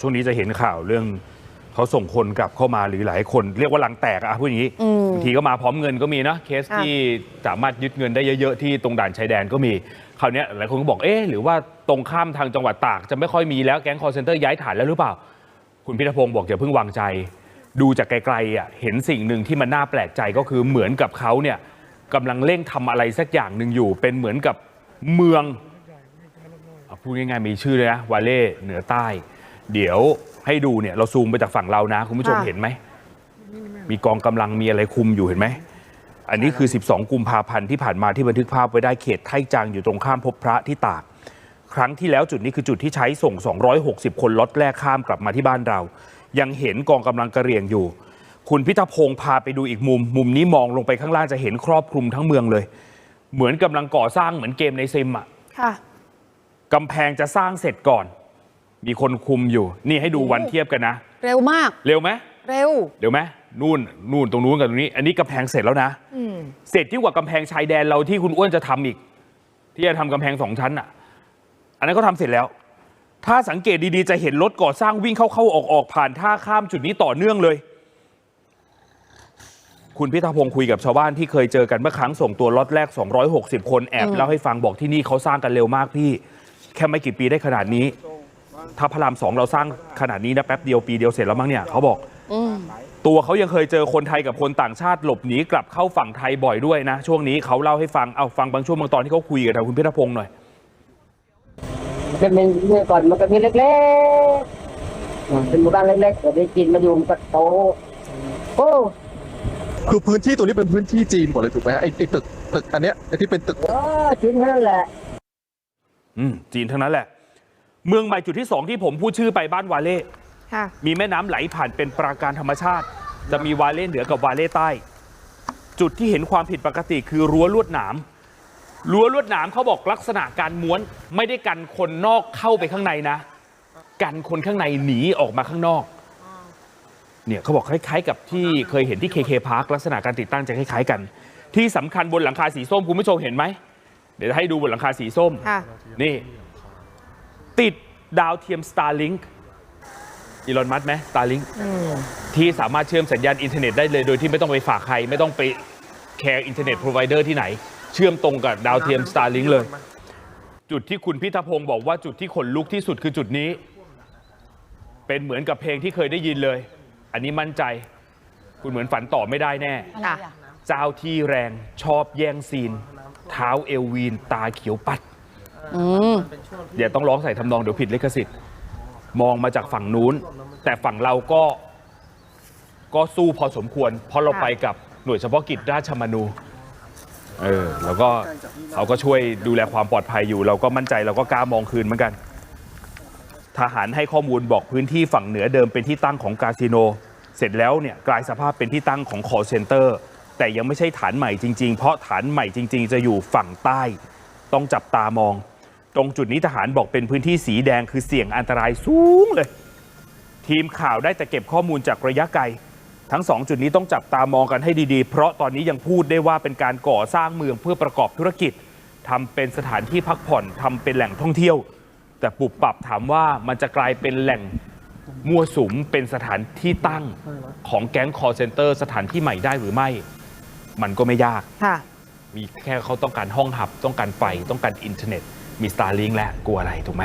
ช่วงนี้จะเห็นข่าวเรื่องเขาส่งคนกลับเข้ามาหรือหลายคน เรียกว่าลังแตกอะพูดอย่างนี้อืมบางทีก็มาพร้อมเงินก็มีนะเคสค่ะที่สามารถยึดเงินได้เยอะๆที่ตรงด่านชายแดนก็มีคราวเนี้ยหลายคนก็บอกเอ๊ะหรือว่าตรงข้ามทางจังหวัดตากจะไม่ค่อยมีแล้วแก๊งคอร์เซนเตอร์ย้ายฐานแล้วหรือเปล่า คุณพิทพงศ์บอกอย่าเพิ่งวางใจ ดูจากไกลๆอะเห็นสิ่งหนึ่งที่มันน่าแปลกใจก็คือเหมือนกับเขาเนี่ยกำลังเร่งทำอะไรสักอย่างหนึ่งอยู่ เป็นเหมือนกับเมืองอะพูดง่ายๆมีชื่อเลยนะวาเล่เหนือใต้ เดี๋ยวให้ดูเนี่ยเราซูมไปจากฝั่งเรานะ คุณผู้ชมค่ะ เห็นไหม มีกองกำลังมีอะไรคุมอยู่เห็นไหม อันนี้คือ 12 กุมภาพันธ์ที่ผ่านมาที่บันทึกภาพไว้ได้เขตไท่จางอยู่ตรงข้ามพบพระที่ตาก ครั้งที่แล้วจุดนี้คือจุดที่ใช้ส่ง 260 คนล็อตแรกข้ามกลับมาที่บ้านเรา ยังเห็นกองกำลังกระเหรี่ยงอยู่ คุณพิทพงศ์พาไปดูอีกมุม มุมนี้มองลงไปข้างล่างจะเห็นครอบคลุมทั้งเมืองเลย เหมือนกำลังก่อสร้างเหมือนเกมในซิมอะ ค่ะ กำแพงจะสร้างเสร็จก่อน มีคนคุมอยู่ นี่ให้ดูวันเทียบกันนะ เร็วมาก เร็วไหมเร็ว เร็วไหมนู่นนู่นตรงนู้นกับตรงนี้ อันนี้กำแพงเสร็จแล้วนะอืมเสร็จยิ่งกว่ากำแพงชายแดนเราที่คุณอ้วนจะทำอีก ที่จะทำกำแพงสองชั้นอะ อันนั้นก็ทำเสร็จแล้ว ถ้าสังเกตดีๆจะเห็นรถก่อสร้างวิ่งเข้าๆออกๆผ่านท่าข้ามจุดนี้ต่อเนื่องเลย คุณพิธพงศ์คุยกับชาวบ้านที่เคยเจอกันเมื่อครั้งส่งตัวล็อตแรก 260 คนแอบเล่าให้ฟังบอกที่นี่เขาสร้างกันเร็วมากพี่ แค่ไม่กี่ปีได้ขนาดนี้ ถ้าพระรามสองเราสร้างขนาดนี้นะแป๊บเดียวปีเดียวเสร็จแล้วมั้งเนี่ยเขาบอกอืมตัวเขายังเคยเจอคนไทยกับคนต่างชาติหลบหนีกลับเข้าฝั่งไทยบ่อยด้วยนะ ช่วงนี้เขาเล่าให้ฟังเอาฟังบางช่วงบางตอนที่เขาคุยกับทางคุณพิทพงศ์หน่อยมันจะเป็นเมื่อก่อนมันก็มีเล็กๆอ่าเป็นหมู่บ้านเล็กๆแต่ได้กินมาอยู่มันก็โตโอ้คือพื้นที่ตรงนี้เป็นพื้นที่จีนหมดเลยถูกไหมฮะไอ้ไอ้ตึกตึกอันเนี้ยไอ้ที่เป็นตึกเออจริงนั่นแหละ อืมจีนทั้งนั้นแหละ เมืองใหม่จุดที่สองที่ผมพูดชื่อไปบ้านวาเล่ค่ะ มีแม่น้ำไหลผ่านเป็นปราการธรรมชาติ จะมีวาเล่เหนือกับวาเล่ใต้ จุดที่เห็นความผิดปกติคือรั้วลวดหนามรั้วลวดหนามเขาบอกลักษณะการม้วนไม่ได้กันคนนอกเข้าไปข้างในนะ กันคนข้างในหนีออกมาข้างนอก เนี่ยเขาบอกคล้ายๆ กับที่เคยเห็นที่ KK Park ลักษณะการติดตั้งจะคล้ายๆกัน ที่สำคัญบนหลังคาสีส้มคุณผู้ชมเห็นไหม เดี๋ยวให้ดูบนหลังคาสีส้ม ค่ะ นี่ ติดดาวเทียม Starlink อีลอนมัสไหม Starlink อืมที่สามารถเชื่อมสัญญาณอินเทอร์เน็ตได้เลย โดยที่ไม่ต้องไปฝากใคร ไม่ต้องไปแคร์อินเทอร์เน็ตพรอไวเดอร์ที่ไหน เชื่อมตรงกับดาวเทียม Starlink เลย จุดที่คุณพิทพงศ์บอกว่าจุดที่ขนลุกที่สุดคือจุดนี้ เป็นเหมือนกับเพลงที่เคยได้ยินเลย อันนี้มั่นใจ คุณเหมือนฝันต่อไม่ได้แน่ ค่ะ เจ้าที่แรงชอบแย่งซีน เท้าเอลวีน ตาเขียวปัด อืม เดี๋ยวต้องร้องใส่ทำนองเดี๋ยวผิดลิขสิทธิ์ มองมาจากฝั่งนู้น แต่ฝั่งเราก็ก็สู้พอสมควร เพราะเราไปกับหน่วยเฉพาะกิจราชมนูเออแล้วก็เขาก็ช่วยดูแลความปลอดภัยอยู่ เราก็มั่นใจเราก็กล้ามองคืนเหมือนกัน ทหารให้ข้อมูลบอกพื้นที่ฝั่งเหนือเดิมเป็นที่ตั้งของคาสิโน เสร็จแล้วเนี่ยกลายสภาพเป็นที่ตั้งของ call center แต่ยังไม่ใช่ฐานใหม่จริง ๆ เพราะฐานใหม่จริง ๆ จะอยู่ฝั่งใต้ ต้องจับตามอง ตรงจุดนี้ทหารบอกเป็นพื้นที่สีแดงคือเสี่ยงอันตรายสูงเลย ทีมข่าวได้แต่เก็บข้อมูลจากระยะไกล ทั้งสองจุดนี้ต้องจับตามองกันให้ดี ๆ เพราะตอนนี้ยังพูดได้ว่าเป็นการก่อสร้างเมืองเพื่อประกอบธุรกิจทำเป็นสถานที่พักผ่อนทำเป็นแหล่งท่องเที่ยว แต่ปุบปรับถามว่ามันจะกลายเป็นแหล่งมั่วสุมเป็นสถานที่ตั้งของแก๊งคอร์เซนเตอร์สถานที่ใหม่ได้หรือไม่ มันก็ไม่ยากค่ะมีแค่เขาต้องการห้องหับ ต้องการไฟต้องการอินเทอร์เน็ต มี Starlink แล้วกลัวอะไรถูกไหม